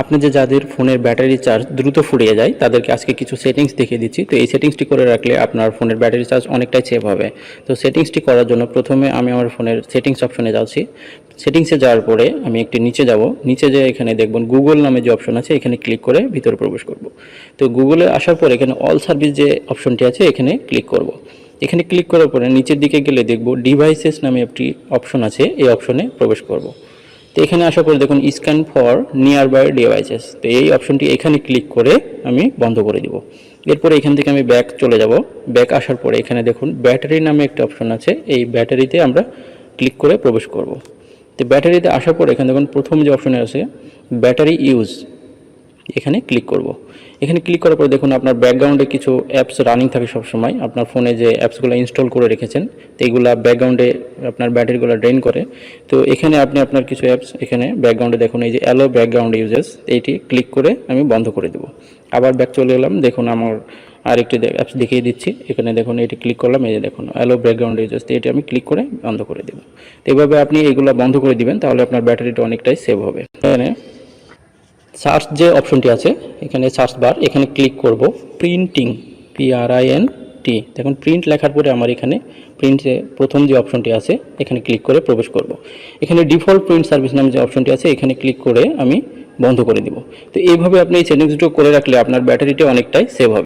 আপনি যে যাদের ফোনের ব্যাটারি চার্জ দ্রুত ফুরিয়ে যায়, তাদেরকে আজকে কিছু সেটিংস দেখিয়ে দিচ্ছি। তো এই সেটিংসটি করে রাখলে আপনার ফোনের ব্যাটারি চার্জ অনেকটাই সেভ হবে। তো সেটিংসটি করার জন্য প্রথমে আমি আমার ফোনের সেটিংস অপশনে যাচ্ছি। সেটিংসে যাওয়ার পরে আমি একটি নিচে যাব। নিচে যে এখানে দেখবেন গুগল নামে যে অপশন আছে, এখানে ক্লিক করে ভিতরে প্রবেশ করব। তো গুগলে আসার পর এখানে অল সার্ভিস যে অপশনটি আছে, এখানে ক্লিক করব। এখানে ক্লিক করার পরে নিচের দিকে গেলে দেখব ডিভাইসেস নামে একটি অপশন আছে, এই অপশনে প্রবেশ করব। তো এখানে আসার পরে দেখুন scan for nearby devices তো এই অপশনটি এখানে ক্লিক করে আমি বন্ধ করে দিব। এরপরে এখান থেকে আমি ব্যাক চলে যাব। ব্যাক আসার পরে এখানে দেখুন ব্যাটারি নামে একটা অপশন আছে। এই ব্যাটারিতে আমরা ক্লিক করে প্রবেশ করব। তো ব্যাটারিতে আসার পর এখানে দেখুন, প্রথম যে অপশনে আছে ব্যাটারি ইউজ এখানে ক্লিক করব। এখানে ক্লিক করার পরে দেখুন আপনার ব্যাকগ্রাউন্ডে কিছু অ্যাপস রানিং থাকে সবসময়। আপনার ফোনে যে অ্যাপসগুলো ইনস্টল করে রেখেছেন, তো এইগুলা ব্যাকগ্রাউন্ডে আপনার ব্যাটারিগুলো ড্রেন করে। তো এখানে আপনি আপনার কিছু অ্যাপস এখানে ব্যাকগ্রাউন্ডে দেখুন, এই যে অ্যালো ব্যাকগ্রাউন্ড ইউজেস এইটি ক্লিক করে আমি বন্ধ করে দেবো। আবার ব্যাক চলে এলাম, দেখুন আমার আরেকটি অ্যাপস দেখিয়ে দিচ্ছি। এখানে দেখুন এটি ক্লিক করলাম, এই যে দেখুন অ্যালো ব্যাকগ্রাউন্ড ইউজেস এটি আমি ক্লিক করে বন্ধ করে দেবো। তো এইভাবে আপনি এগুলো বন্ধ করে দিবেন, তাহলে আপনার ব্যাটারিটা অনেকটাই সেভ হবে। সার্চ যে অপশনটি আছে, এখানে সার্চ বার এখানে ক্লিক করব printing P R I N T দেখুন প্রিন্ট লেখার পরে আমার এখানে প্রিন্টে প্রথম যে অপশনটি আছে, এখানে ক্লিক করে প্রবেশ করব। এখানে ডিফল্ট প্রিন্ট সার্ভিস নামে যে অপশনটি আছে, এখানে ক্লিক করে আমি বন্ধ করে দিব। তো এইভাবে আপনি এই সেটিংসগুলো করে রাখলে আপনার ব্যাটারিটা অনেকটাই সেভ হবে।